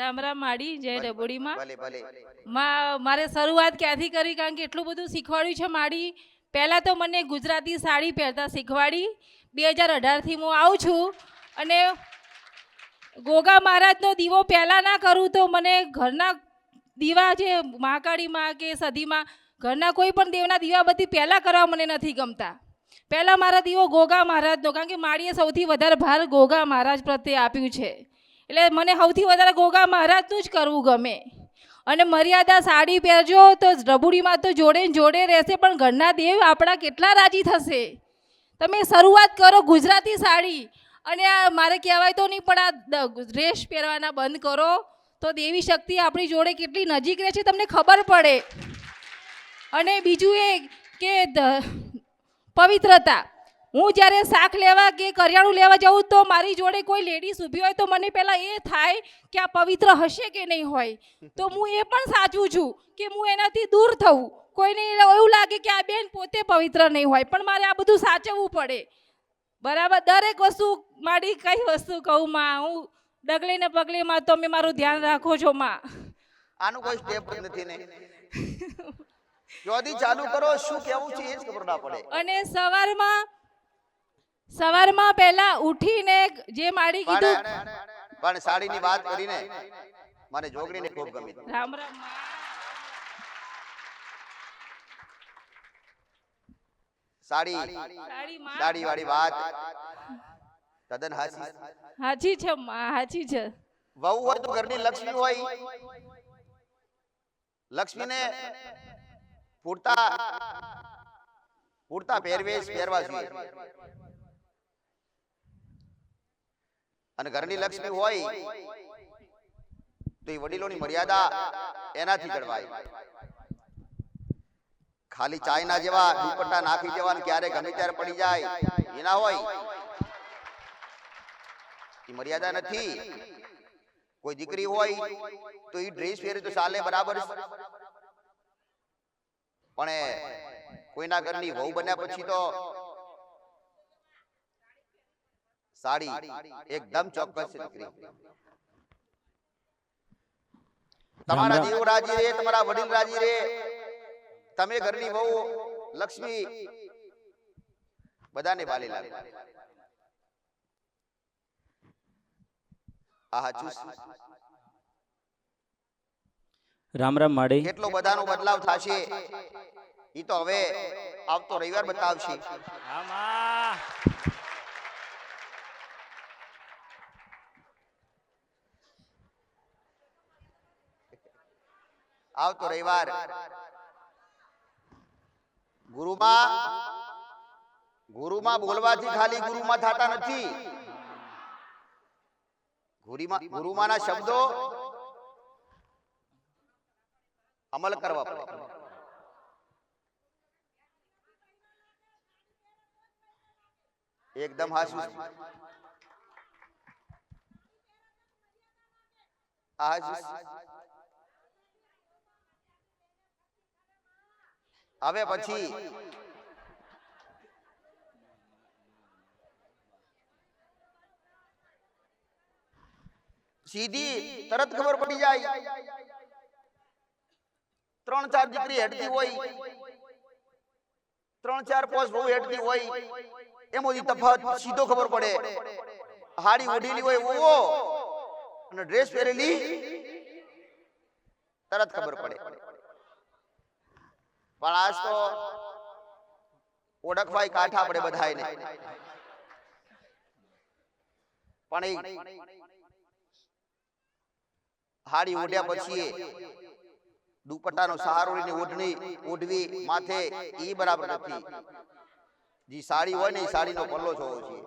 રામ રામ માડી જય ડબોડીમાં મારે શરૂઆત ક્યાંથી કરી? કારણ કે એટલું બધું શીખવાડ્યું છે માડી. પહેલાં તો મને ગુજરાતી સાડી પહેરતા શીખવાડી. બે હજાર અઢારથી હું આવું છું. અને ગોગા મહારાજનો દીવો પહેલાં ના કરું તો મને ઘરના દીવા જે મહાકાળીમાં કે સદીમાં ઘરના કોઈ પણ દેવના દીવાબત્તી પહેલાં કરવા મને નથી ગમતા. પહેલાં મારા દીવો ગોગા મહારાજનો. કારણ કે માળીએ સૌથી વધારે ભાર ગોગા મહારાજ પ્રત્યે આપ્યું છે. એટલે મને સૌથી વધારે ગોગા મહારાજનું જ કરવું ગમે. અને મર્યાદા સાડી પહેરજો તો રબુડીમાં તો જોડે જોડે રહેશે, પણ ઘરના દેવ આપણા કેટલા રાજી થશે? તમે શરૂઆત કરો ગુજરાતી સાડી. અને આ મારે કહેવાય તો નહીં, પણ આ ડ્રેસ પહેરવાના બંધ કરો. તો દેવી શક્તિ આપણી જોડે કેટલી નજીક રહે છે તમને ખબર પડે. અને બીજું એ કે પવિત્રતા. હું જ્યારે શાક લેવા કે કરિયાણું લેવા જાઉં તો મારી જોડે કોઈ લેડીઝ ઊભી હોય તો મને પહેલાં એ થાય કે આ પવિત્ર હશે કે નહીં હોય. તો હું એ પણ સાચું છું કે હું એનાથી દૂર થવું. કોઈને એવું લાગે કે આ બેન પોતે પવિત્ર નહીં હોય પણ મારે આ બધું સાચવવું પડે. બરાબર? દરેક વસ્તુ મારી કઈ વસ્તુ કહું માં? હું ડગલે ને પગલે માં તમે મારું ધ્યાન રાખો છો માં. આનું કોઈ સ્ટેપ નથી ને. જોદી ચાલુ કરો શું કેવું છે એ જ ખબર ના પડે. અને સવારમાં સવારમાં પહેલા ઉઠીને જે માડી કીધું પણ સાડીની વાત કરીને મને જોગણીને ખૂબ ગમી. રામ રામ સાડી સાડી વાળી વાત. તદ્દન હાચી. હાચી છે હાચી છે. વહુ હોય તો ઘરની લક્ષ્મી હોય. લક્ષ્મીને પૂરતા પૂરતા પહેરવેશ પહેરવા જોઈએ. અને ઘરની લક્ષ્મી હોય તો એ વડીલોની મર્યાદા એનાથી જળવાય. ખાલી ચાયના જેવા દુપટ્ટા નાખી દેવાના ક્યારે ગમે ત્યારે પડી જાય એના હોય. એ મર્યાદા નથી. કોઈ દીકરી હોય તો એ ડ્રેસ પહેરે તો ચાલે બરાબર પણ કોઈના ઘરની વહુ બન્યા પછી તો સાડી એકદમ ચોક્કસ દીકરી તમારા જીવ રાજી રે તમારા વડીલ રાજી રે. તમે ઘરની બહુ લક્ષ્મી. બધાને વાલી લાગે. આ હાચું રામ રામ માડી કેટલો બધાનો બદલાવ થશે? ઈ તો હવે આવતો રવિવાર બતાવશે. આવતો રવિવાર. ગુરુમાં ગુરુમાં બોલવાથી ખાલી ગુરુમાં થતા નથી. ગુરુમાં ગુરુમાના શબ્દો અમલ કરવા પડે. એકદમ હાસું હાસું હવે પછી. સીધી તરત ખબર પડી જાય. ત્રણ ચાર દીકરી હેડતી હોય. ત્રણ ચાર પોસ્ટ બહુ હેડતી હોય. એમાંથી તફાવત સીધો ખબર પડે. હાડી ઓઢેલી હોય ઓવો અને ડ્રેસ પહેરેલી તરત ખબર પડે. પણ આજ તો ઓળખવાય કાઠા પડે બધાયને. પણ એ હાડી ઓઢ્યા પછી દુપટ્ટાનો સહારો લઈને ઓઢણી, ઓઢવી, માથે એ બરાબર નથી. જે સાડી હોય ને એ સાડીનો પલ્લો જોવો છે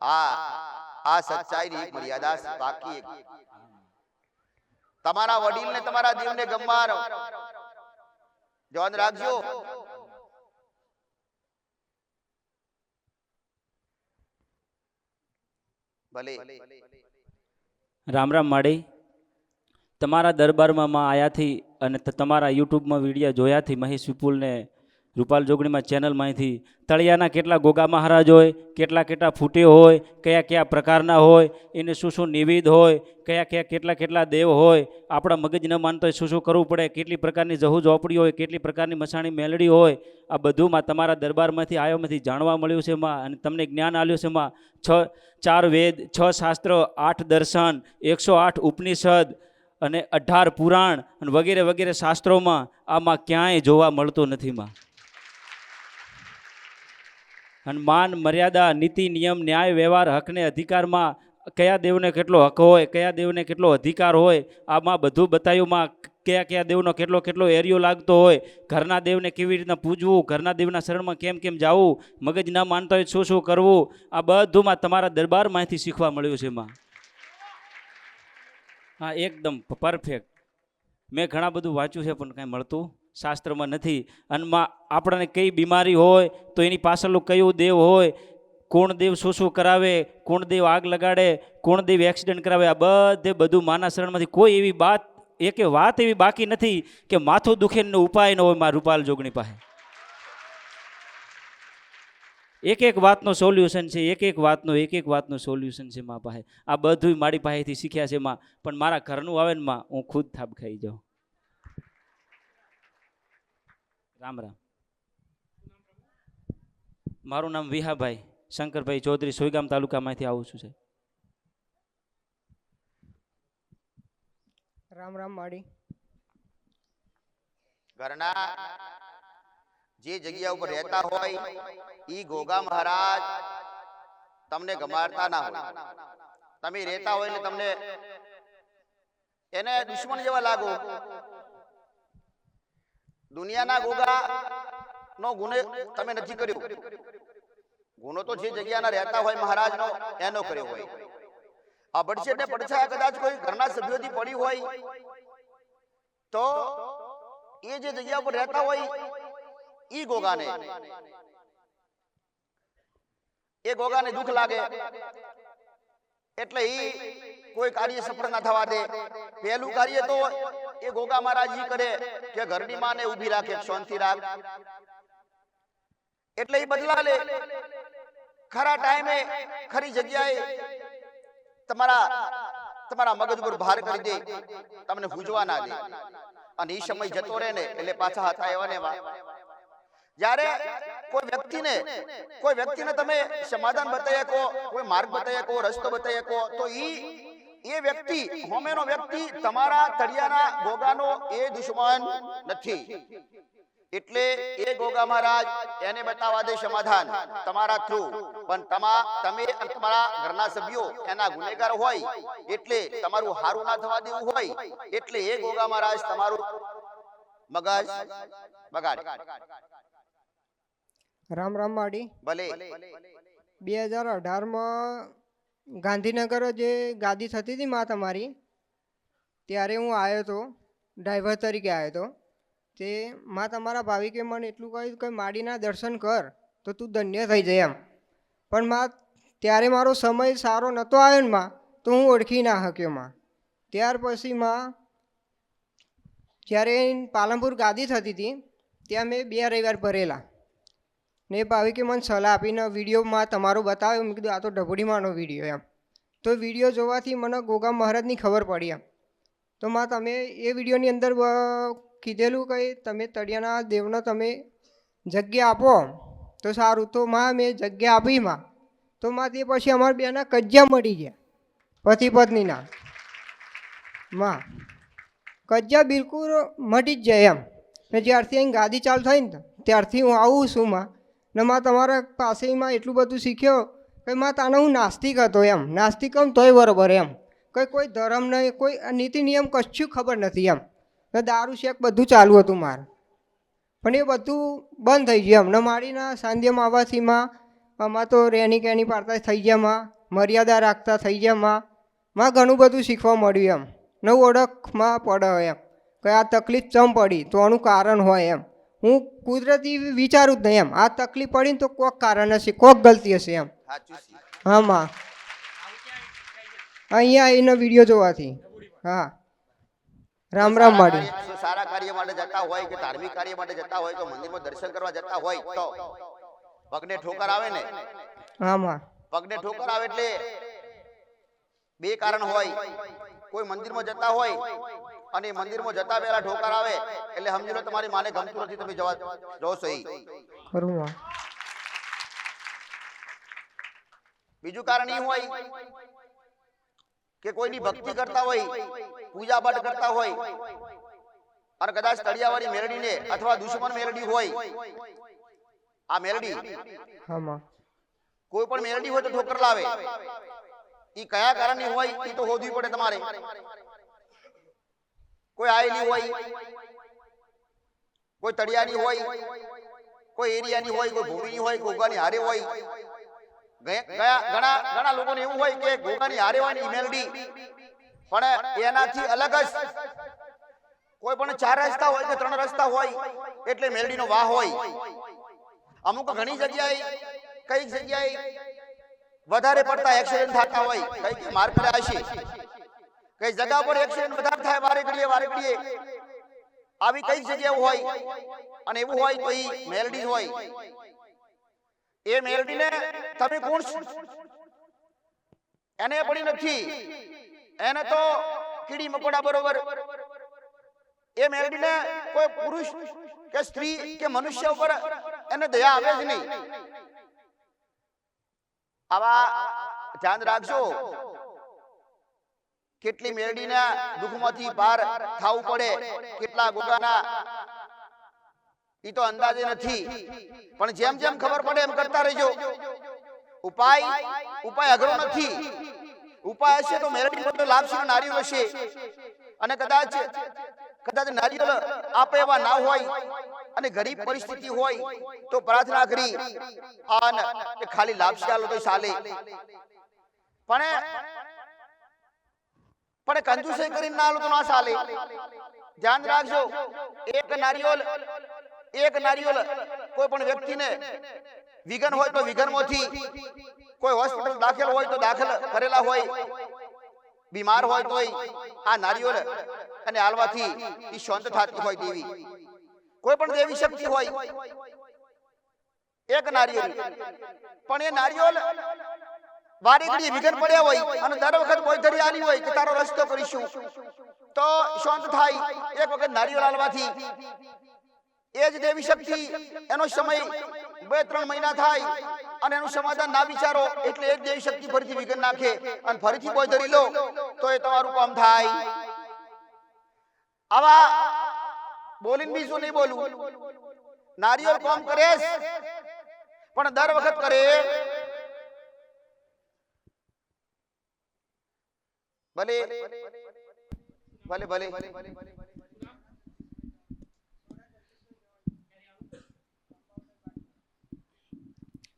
આ આ સચ્ચાઈની એક મર્યાદા બાકી તમારા વડીલને તમારા દેવને ગમવા ધ્યાન રાખજો. ભલે. રામ રામ માડી. તમારા દરબારમાં માં આયાથી અને તમારા યુટ્યુબમાં વીડિયો જોયાથી મહેશ વિપુલને રૂપાલ જોગણીમાં ચેનલમાંથી તળિયાના કેટલા ગોગા મહારાજ હોય, કેટલા કેટલા ફૂટે હોય, કયા કયા પ્રકારના હોય, એને શું શું નિવેદ હોય, કયા કયા કેટલા કેટલા દેવ હોય, આપણા મગજ ન માનતો શું શું કરવું પડે, કેટલી પ્રકારની જહુ ઝોપડી હોય, કેટલી પ્રકારની મસાણી મેલડી હોય, આ બધુંમાં તમારા દરબારમાંથી આયોમાંથી જાણવા મળ્યું છે એમાં અને તમને જ્ઞાન આવ્યું છે એમાં છ, ચાર વેદ, છ શાસ્ત્ર, આઠ દર્શન, એકસો આઠ ઉપનિષદ, અને અઢાર પુરાણ, અને વગેરે વગેરે શાસ્ત્રોમાં આમાં ક્યાંય જોવા મળતું નથી માં. અને માન મર્યાદા, નીતિ, નિયમ, ન્યાય, વ્યવહાર, હકને અધિકારમાં કયા દેવને કેટલો હક હોય, કયા દેવને કેટલો અધિકાર હોય, આમાં બધું બતાવ્યુંમાં કયા કયા દેવનો કેટલો કેટલો એરિયો લાગતો હોય, ઘરના દેવને કેવી રીતના પૂજવું, ઘરના દેવના શરણમાં કેમ કેમ જવું, મગજ ના માનતા હોય શું શું કરવું, આ બધુંમાં તમારા દરબારમાંથી શીખવા મળ્યું છે એમાં હા, એકદમ પરફેક્ટ મેં ઘણા બધું વાંચ્યું છે, પણ કાંઈ મળતું શાસ્ત્રમાં નથી. અને આપણને કઈ બીમારી હોય તો એની પાછળનું કયું દેવ હોય, કોણ દેવ શું શું કરાવે, કોણ દેવ આગ લગાડે, કોણ દેવ એક્સિડન્ટ કરાવે, આ બધે બધું માના શરણમાંથી કોઈ એવી વાત એકે વાત એવી બાકી નથી કે માથું દુખેનો ઉપાય ન હોય મારા રૂપાલ જોગણી પાસે. એક એક વાતનો સોલ્યુશન છે એક એક વાતનો એક એક વાતનું સોલ્યુશન છે મા પાસે. આ બધું મારી પાસેથી શીખ્યા છે માં, પણ મારા ઘરનું આવે ને માં હું ખુદ થાપ ખાઈ જાઉં. રામ રામ. મારું નામ વિહાભાઈ શંકરભાઈ ચૌધરી સોયગામ તાલુકામાંથી આવું છું છે રામ રામ માડી. ઘરના જે જગ્યા ઉપર રહેતા હોય ઈ ગોગા મહારાજ તમને ગમાડતા ના હોય. તમે રહેતા હોય એટલે તમને એને દુશ્મન જેવા લાગો. દુનિયાના ગોગા નો ગુને તમે નથી કર્યો. ગુનો તો જે જગ્યાના રહેતા હોય મહારાજનો એનો કર્યો હોય. આ બડશેટ ને પડછાયા કદાચ કોઈ ઘરના સભ્યોથી પડી હોય. તો એ જે જગ્યા ઉપર રહેતા હોય ઈ ગોગાને. એ ગોગાને દુઃખ લાગે. એટલે ઈ કોઈ કાર્ય સફળ ના થવા દે. પહેલું કાર્ય તો એ ગોગા મહારાજ કરે કે ઘરની માને ઊભી રાખે શાંતિ રાખ. એટલે એ બદલા લે ખરા ટાઈમે ખરી જગ્યાએ તમારા તમારા મગજ પર ભાર કરી દે. તમને હુજવા ના દે. અને એ સમય જતો રહે ને એટલે પાછા હતા એવા ને જ્યારે કોઈ વ્યક્તિને કોઈ વ્યક્તિને તમે સમાધાન બતાવી શકો કોઈ માર્ગ બતાવી શકો રસ્તો બતાવી શકો તો ઈ, એ વ્યક્તિ, હોમેનો વ્યક્તિ તમારા તળિયાના ગોગાનો એ દુશ્મન નથી. એટલે એ ગોગા મહારાજ એને બતાવવા દે સમાધાન તમારા થ્રુ. પણ તમા, તમે અને તમારા ઘરના સભ્યો એના ગુનેગાર હોય, એટલે તમારું હારું ના થવા દેવું હોય, એટલે એ ગોગા મહારાજ તમારું મગજ બગાડે. રામ રામ માડી ભલે. બે હજાર અઢારમાં ગાંધીનગર જે ગાદી થતી હતી માં તમારી ત્યારે હું આવ્યો હતો ડ્રાઈવર તરીકે આવ્યો હતો. તે માં તમારા ભાવિકે મને એટલું કહ્યું કે માડીના દર્શન કર તો તું ધન્ય થઈ જાય એમ. પણ માં ત્યારે મારો સમય સારો નહોતો આવ્યો ને માં તો હું ઓળખી ના શક્યો માં. ત્યાર પછી માં જ્યારે પાલનપુર ગાદી થતી હતી ત્યાં મેં બે રવિવાર ભરેલા. ને ભાવે કે મને સલાહ આપીને વિડીયોમાં તમારો બતાવ્યો. મેં કીધું, આ તો ડભડીમાંનો વીડિયો એમ. તો વીડિયો જોવાથી મને ગોગા મહારાજની ખબર પડી એમ. તો માં, તમે એ વિડીયોની અંદર કીધેલું કે તમે તળિયાના દેવને તમે જગ્યા આપો. તો સારું. તો માં, મેં જગ્યા આપી માં. તો માં, તે પછી અમારા બેના કજ્જા મળી ગયા. પતિ પત્નીના. માં, કજ્જા બિલકુલ મટી જ જાય એમ. ને જ્યારથી અહીં ગાદી ચાલુ થઈ ને ત્યારથી હું આવું છું માં. ને માં તમારા પાસેમાં એટલું બધું શીખ્યો કે માં તાને હું નાસ્તિક હતો એમ. નાસ્તિક એમ તોય બરોબર એમ. કંઈ, કોઈ ધર્મ નહીં, કોઈ નીતિ નિયમ કશું ખબર નથી એમ. ને દારૂ, શેક બધું ચાલુ હતું મારે. પણ એ બધું બંધ થઈ ગયું એમ. ને મારીના સાંધ્યમાં આવવાથી માં, આમાં તો રેની કેની પાડતા થઈ ગયા માં, મર્યાદા રાખતા થઈ ગયા માં. માં ઘણું બધું શીખવા મળ્યું એમ. નવું ઓળખમાં પડે એમ. કે આ તકલીફ ચમ પડી? તો આનું કારણ હોય એમ. હું કુદરતી વિચારું જ નહીં એમ. આ તકલીફ પડી ને તો કોક કારણ હશે કોક ગલતી હશે એમ. હા અહીંયા એનો વીડિયો જોવાથી. હા. રામ રામ માડી. સારા કાર્ય માટે જતા હોય કે ધાર્મિક કાર્ય માટે જતા હોય તો મંદિરમાં દર્શન કરવા જતા હોય તો પગને ઠોકર આવે ને? આમાં પગને ઠોકર આવે એટલે બે કારણ હોય. કોઈ મંદિરમાં જતા હોય અને મંદિરમાં જતા પહેલા ઠોકર આવે એટલે સમજી લો તમારી માને ગમતું નથી તમે જવા છો ખરું બીજું કારણ એ હોય કે કોઈની ભક્તિ કરતા હોય પૂજા પાઠ કરતા હોય અને કદાચ તળિયાવાળી મેલડીને અથવા દુશ્મન મેલડી હોય આ મેલડી કોઈ પણ મેલડી હોય તો ઠોકર લાવે. એ કયા કારણની હોય એ તો હોદવી પડે તમારે. કોઈ આયેલી હોય, કોઈ તળિયાની હોય, કોઈ એરિયાની હોય, કોઈ ભૂમિની હોય ગોગાની હારે હોય. ગયા ઘણા ઘણા લોકોને એવું હોય કે ગોગાની હારે હોય મેલડી. પણ એનાથી અલગ જ. કોઈ પણ ચાર રસ્તા હોય કે ત્રણ રસ્તા હોય, એટલે મેલડીનો વાહ હોય. અમુક ઘણી જગ્યાએ કઈ જગ્યાએ વધારે પડતા એક્સિડન્ટ થતા હોય કઈ માર હશે. કઈ જગા પર એક્સિડન્ટ વધારે થાય વારે ઘડીએ વારે ઘડીએ. આવી કઈ જગ્યાઓ હોય અને એવું હોય તો ઈ મેલડી હોય. એ મેલડીને તમે કોણ એને પડી નથી. એને તો કીડી મકોડા બરોબર. એ મેલડીને કોઈ પુરુષ કે સ્ત્રી કે મનુષ્ય ઉપર એને દયા આવે જ નહીં. આવા ધ્યાન રાખજો. કેટલી મેરડીના દુઃખમાંથી પાર થવું પડે કેટલા ગોગાના. ઈ તો અંદાજે નથી પણ જેમ જેમ ખબર પડે એમ કરતા રહેજો. ઉપાય ઉપાય અઘરો નથી. ઉપાય હશે તો મેરડી તો લાભશી નારિયેળ હશે. અને કદાચ કદાચ નારિયેળ આપે એવા ના હોય અને ગરીબ પરિસ્થિતિ હોય તો પ્રાર્થના કરી આન એ ખાલી લાભશી આલો તો ચાલે. પણ પણ કંજુસે કરીને ના તો ના ચાલે. ધ્યાન રાખજો. એક નારિયોલ એક નારિયોલ કોઈ પણ વ્યક્તિને વિઘન હોય તો વિઘનમાંથી, કોઈ હોસ્પિટલ દાખલ હોય તો દાખલ કરેલા હોય, બીમાર હોય તોય આ નારિયોલ અને હાલવાથી એ શાંત થતી હોય દેવી કોઈ પણ દેવી શક્તિ હોય, એક નારિયેળ પણ એ નારિયેળ વારે ઘડીએ વિઘન પડ્યા હોય અને દર વખત બોયધરી આવી હોય કે તારો રસ્તો કરીશું. તો શાંત થાય. એક વખત નારિયેળ હાલવાથી એ જ દેવી શક્તિ. એનો સમય બે ત્રણ મહિના થાય અને એનું સમાધાન ના વિચારો એટલે એ જ દેવી શક્તિ ફરીથી વિઘન નાખે અને ફરીથી કોઈ ધરી લો તો એ તમારું કામ થાય. આવા બોલીને બીજું નહીં બોલું નારિયેળ કામ કરે પણ દર વખત કરે. ભલે. ભલે. ભલે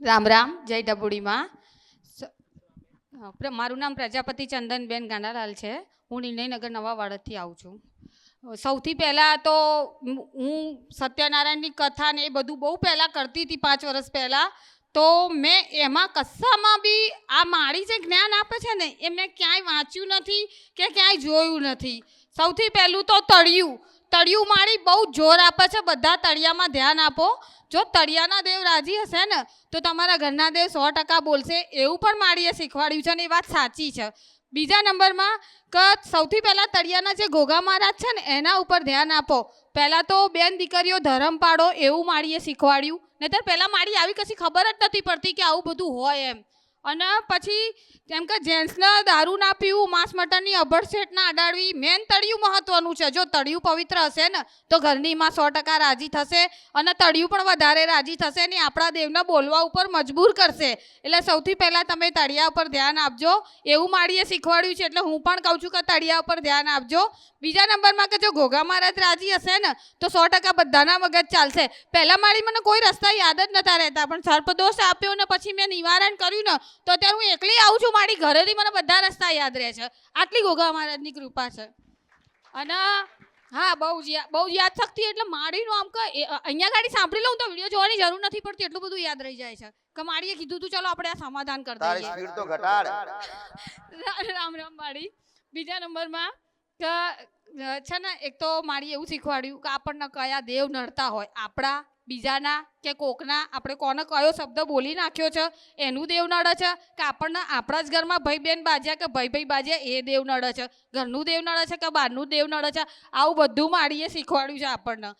રામ રામ. જય ડબુડીમાં. મારું નામ પ્રજાપતિ ચંદનબેન ગાંડાલાલ છે. હું નિર્ણયનગર નવા વાડદથી આવું છું. સૌથી પહેલાં તો હું હું સત્યનારાયણની કથા ને એ બધું બહુ પહેલાં કરતી હતી પાંચ વર્ષ પહેલાં. તો મેં એમાં કશામાં બી આ માળી જે જ્ઞાન આપે છે ને, એ મેં ક્યાંય વાંચ્યું નથી કે ક્યાંય જોયું નથી. સૌથી પહેલું તો તળિયું. તળિયું માળી બહુ જોર આપે છે. બધા તળિયામાં ધ્યાન આપો. જો તળિયાના દેવ રાજી હશે ને, તો તમારા ઘરના દેવ સો ટકા બોલશે. એવું પણ માળીએ શીખવાડ્યું છે અને એ વાત સાચી છે. બીજા નંબરમાં કે સૌથી પહેલાં તળિયાના જે ઘોઘા મહારાજ છે ને, એના ઉપર ધ્યાન આપો. પહેલાં તો બેન દીકરીઓ ધરમ પાડો, એવું માળીએ શીખવાડ્યું. નહીતર પહેલાં મારી આવી કશી ખબર જ નથી પડતી કે આવું બધું હોય એમ. અને પછી જેમ કે જેન્ટ્સને દારૂ ના પીવું, માંસ મટનની અભડસેટ ના અડાડવી મેન તળિયું મહત્વનું છે. જો તળિયું પવિત્ર હશે ને, તો ઘરની માં સો ટકા રાજી થશે અને તળિયું પણ વધારે રાજી થશે ને, આપણા દેવને બોલવા ઉપર મજબૂર કરશે. એટલે સૌથી પહેલાં તમે તળિયા ઉપર ધ્યાન આપજો. એવું માળીએ શીખવાડ્યું છે, એટલે હું પણ કહું છું કે તળિયા ઉપર ધ્યાન આપજો. બીજા નંબરમાં કે જો ઘોઘા મહારાજ રાજી હશે ને, તો સો ટકા બધાના મગજ ચાલશે. પહેલાં માળી મને કોઈ રસ્તા યાદ જ નતા રહેતા, પણ સર્પદોષ આપ્યો ને પછી મેં નિવારણ કર્યું ને તો અત્યારે હું એકલી આવું છું મારી ઘરેથી મને બધા રસ્તા યાદ રહે છે. આટલી ગોગા મહારાજની કૃપા છે. અને હા બહુ જ બહુ જ યાદ શક્તિ એટલે માળીનું આમ કે અહીંયા ગાડી સાંભળી લઉં તો વીડિયો જોવાની જરૂર નથી પડતી એટલું બધું યાદ રહી જાય છે. કે માળીએ કીધું તું ચલો આપણે આ સમાધાન કરી દઈએ સ્પીડ તો ઘટાડ. રામ રામ માળી બીજા નંબરમાં કે છે ને એક તો મારી એવું શીખવાડ્યું કે આપણને કયા દેવ નડતા હોય. આપણા બીજાના કે કોકના, આપણે કોને કયો શબ્દ બોલી નાખ્યો છે, એનું દેવ નડે છે, કે આપણને આપણા જ ઘરમાં ભાઈ બેન બાજ્યા કે ભાઈ ભાઈ બાજ્યા, એ દેવ નડે છે. ઘરનું દેવ નડે છે કે બહારનું દેવ નડે છે? આવું બધું માળીએ શીખવાડ્યું છે આપણને.